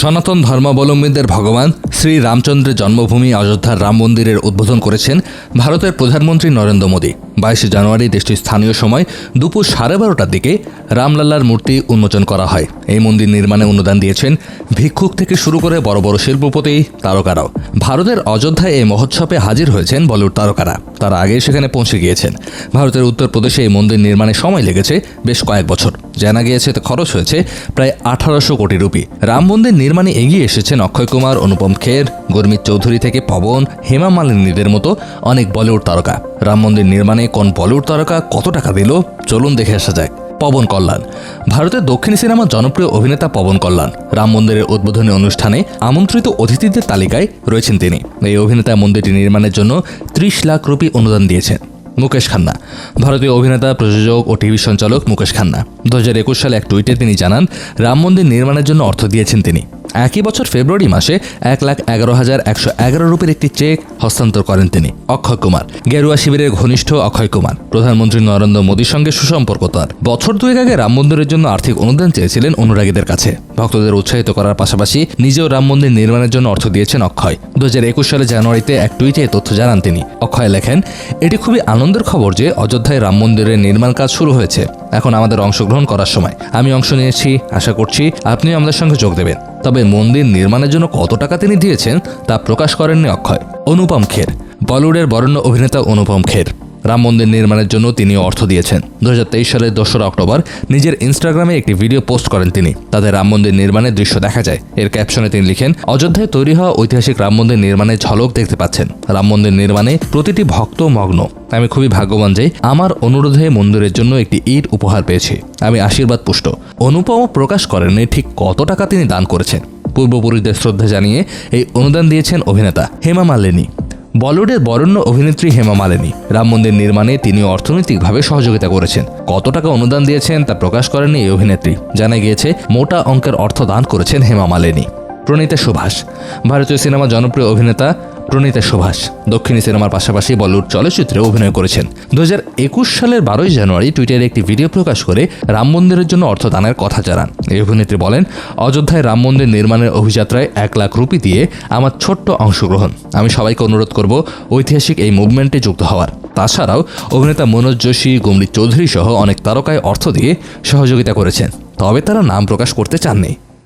সনাতন ধর্মাবলম্বীদের ভগবান শ্রী রামচন্দ্রের জন্মভূমি অযোধ্যার রাম মন্দিরের উদ্বোধন করেছেন ভারতের প্রধানমন্ত্রী নরেন্দ্র মোদী। বাইশে জানুয়ারি দেশটির স্থানীয় সময় দুপুর সাড়ে বারোটার দিকে রামলাল্লার মূর্তি উন্মোচন করা হয়। এই মন্দির নির্মাণে অনুদান দিয়েছেন ভিক্ষুক থেকে শুরু করে বড় বড় শিল্পপতি, তারকারাও। ভারতের অযোধ্যায় এই মহোৎসবে হাজির হয়েছেন বলিউড তারকারা। তারা আগে সেখানে পৌঁছে গিয়েছেন। ভারতের উত্তরপ্রদেশে এই মন্দির নির্মাণে সময় লেগেছে বেশ কয়েক বছর। জানা গিয়েছে খরচ হয়েছে প্রায় আঠারোশো কোটি রুপি। রাম মন্দির নির্মাণে এগিয়ে এসেছেন অক্ষয় কুমার, অনুপম খের, গুরমিত চৌধুরী থেকে পবন, হেমা মালিনীদের মতো অনেক বলিউড তারকা। রাম মন্দির নির্মাণে কোন বলিউড তারকা কত টাকা দিল? চলুন দেখে আসা যাক। পবন কল্যাণ। ভারতের দক্ষিণ সিনেমার জনপ্রিয় অভিনেতা পবন কল্যাণ। রাম মন্দিরের উদ্বোধনী অনুষ্ঠানে আমন্ত্রিত অতিথিদের তালিকায় রয়েছেন তিনি। এই অভিনেতা মন্দিরটি নির্মাণের জন্য ত্রিশ লাখ রুপি অনুদান দিয়েছেন। মুকেশ খান্না। ভারতীয় অভিনেতা, প্রযোজক ও টিভি সঞ্চালক মুকেশ খান্না। দু হাজার একুশ সালে এক টুইটে তিনি জানান, রাম মন্দির নির্মাণের জন্য অর্থ দিয়েছেন তিনি। একই বছর ফেব্রুয়ারি মাসে এক লাখ এগারো হাজার একশো এগারো রুপির একটি চেক হস্তান্তর করেন তিনি, অক্ষয় কুমার। গেরুয়া শিবিরের ঘনিষ্ঠ অক্ষয় কুমার। প্রধানমন্ত্রী নরেন্দ্র মোদীর সঙ্গে সুসম্পর্ক তার। বছর দুয়েক আগে রাম মন্দিরের জন্য আর্থিক অনুদান চেয়েছিলেন অনুরাগীদের কাছে। ভক্তদের উৎসাহিত করার পাশাপাশি নিজেও রাম মন্দির নির্মাণের জন্য অর্থ দিয়েছেন অক্ষয়। দু হাজার একুশ সালে জানুয়ারিতে এক টুইটে তথ্য জানান তিনি। অক্ষয় লেখেন, এটি খুবই আনন্দের খবর যে অযোধ্যায় রাম মন্দিরের নির্মাণ কাজ শুরু হয়েছে। এখন আমাদের অংশগ্রহণ করার সময়। আমি অংশ নিয়েছি, আশা করছি আপনিও আমাদের সঙ্গে যোগ দেবেন। তবে মন্দির নির্মাণের জন্য কত টাকা তিনি দিয়েছেন তা প্রকাশ করেননি অক্ষয়। অনুপম খের, বলিউডের বরণ্য অভিনেতা অনুপম খের। রাম মন্দির নির্মাণের জন্য তিনি অর্থ দিয়েছেন। দু হাজার তেইশ সালের দোসরা অক্টোবর নিজের ইনস্টাগ্রামে একটি ভিডিও পোস্ট করেন তিনি। তাদের রাম মন্দির নির্মাণের দৃশ্য দেখা যায়। এর ক্যাপশনে তিনি লিখেন, অযোধ্যায় তৈরি হওয়া ঐতিহাসিক রাম মন্দির নির্মাণের ঝলক দেখতে পাচ্ছেন। রাম মন্দির নির্মাণে প্রতিটি ভক্ত মগ্ন। আমি খুবই ভাগ্যবান যে আমার অনুরোধে মন্দিরের জন্য একটি ইট উপহার পেয়েছি। আমি আশীর্বাদ পুষ্ট। অনুপম প্রকাশ করেননি ঠিক কত টাকা তিনি দান করেছেন? পূর্বপুরুষদের শ্রদ্ধা জানিয়ে এই অনুদান দিয়েছেন অভিনেতা হেমা মালিনী। বলিউডের বরেণ্য অভিনেত্রী হেমা মালিনী। রাম মন্দির নির্মাণে তিনি অর্থনৈতিকভাবে সহযোগিতা করেছেন। কত টাকা অনুদান দিয়েছেন তা প্রকাশ করেননি এই অভিনেত্রী। জানা গিয়েছে, মোটা অঙ্কের অর্থ দান করেছেন হেমা মালিনী। প্রণীতা সুভাষ, ভারতীয় সিনেমা জনপ্রিয় অভিনেতা প্রণীতা সুভাষ। দক্ষিণী সিনেমার পাশাপাশি বলিউড চলচ্চিত্রে অভিনয় করেছেন। দু একুশ সালের বারোই জানুয়ারি টুইটারে একটি ভিডিও প্রকাশ করে রাম মন্দিরের জন্য অর্থ দানের কথা জানান। এই অভিনেত্রী বলেন, অযোধ্যায় রাম মন্দির নির্মাণের অভিযাত্রায় এক লাখ রুপি দিয়ে আমার ছোট্ট অংশগ্রহণ। আমি সবাইকে অনুরোধ করব ঐতিহাসিক এই মুভমেন্টে যুক্ত হওয়ার। তাছাড়াও অভিনেতা মনোজ যোশী, গুমরি চৌধুরী সহ অনেক তারকায় অর্থ দিয়ে সহযোগিতা করেছেন। তবে তারা নাম প্রকাশ করতে চাননি।